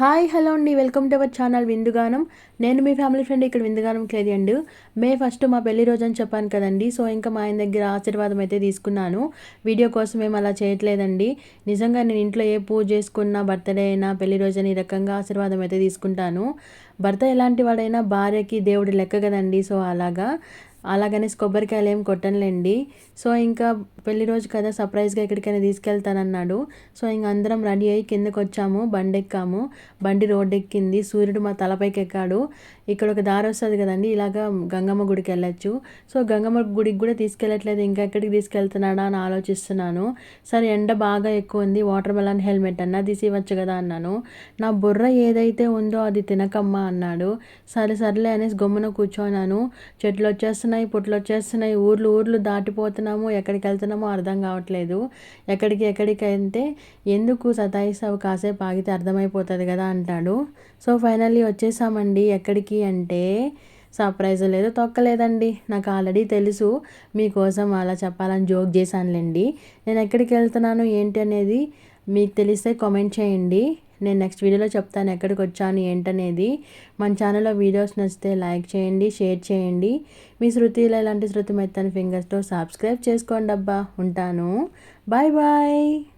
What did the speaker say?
Hi hello అండి. Welcome to our channel Vindugaanam. నేను మీ ఫ్యామిలీ ఫ్రెండ్ ఇక్కడ విందుగానం క్లియర్ మే ఫస్ట్ మా పెళ్ళి రోజు అని చెప్పాను కదండి. సో ఇంకా మా ఆయన దగ్గర ఆశీర్వాదం అయితే తీసుకున్నాను. వీడియో కోసం మేము అలా చేయట్లేదండి. నిజంగా నేను ఇంట్లో ఏ పూజ చేసుకున్నా బర్త్డే అయినా పెళ్ళి రోజు అని ఈ రకంగా ఆశీర్వాదం అయితే తీసుకుంటాను. భర్త ఎలాంటి వాడైనా భార్యకి దేవుడి లెక్క కదండి. సో అలాగా. అలాగనేసి కొబ్బరికాయలు ఏం కొట్టనులేండి. సో ఇంకా పెళ్ళి రోజు కదా సర్ప్రైజ్గా ఎక్కడికైనా తీసుకెళ్తానన్నాడు. సో ఇంక అందరం రెడీ అయ్యి కిందకు వచ్చాము బండి ఎక్కాము బండి రోడ్డు ఎక్కింది సూర్యుడు మా తలపైకి ఎక్కాడు ఇక్కడ ఒక దారి వస్తుంది కదండి ఇలాగా గంగమ్మ గుడికి వెళ్ళొచ్చు. సో గంగమ్మ గుడికి కూడా తీసుకెళ్ళట్లేదు. ఇంకా ఎక్కడికి తీసుకెళ్తున్నాడా అని ఆలోచిస్తున్నాను. సరే ఎండ బాగా ఎక్కువ ఉంది వాటర్ మెలన్ హెల్మెట్ అన్నా తీసి ఇవ్వచ్చు కదా అన్నాను. నా బుర్ర ఏదైతే ఉందో అది తినకమ్మా అన్నాడు. సరే సర్లే అనేసి గమ్మున కూర్చోనాను. చెట్లు వచ్చేస్తున్నాయి పుట్లు వచ్చేస్తున్నాయి ఊర్లు ఊర్లు దాటిపోతున్నాము ఎక్కడికి వెళ్తున్నామో అర్థం కావట్లేదు. ఎక్కడికి ఎక్కడికి అంటే ఎందుకు సతాయిస్తావు కాసేపు ఆగితే అర్థమైపోతుంది కదా అంటాడు. సో ఫైనల్లీ వచ్చేసామండి. ఎక్కడికి అంటే సర్ప్రైజ్ లేదు తొక్కలేదండి. నాకు ఆల్రెడీ తెలుసు మీకోసం అలా చెప్పాలని జోక్ చేశానులేండి. నేను ఎక్కడికి వెళ్తున్నాను ఏంటి అనేది మీకు తెలిస్తే కామెంట్ చేయండి. నేను నెక్స్ట్ వీడియోలో చెప్తాను ఎక్కడికి వచ్చాను ఏంటనేది మన ఛానల్లో వీడియోస్ నచ్చితే లైక్ చేయండి షేర్ చేయండి. మీ శృతిలో ఇలాంటి శృతి మెత్తని ఫింగర్స్తో సబ్స్క్రైబ్ చేసుకోండి అబ్బా ఉంటాను. Bye bye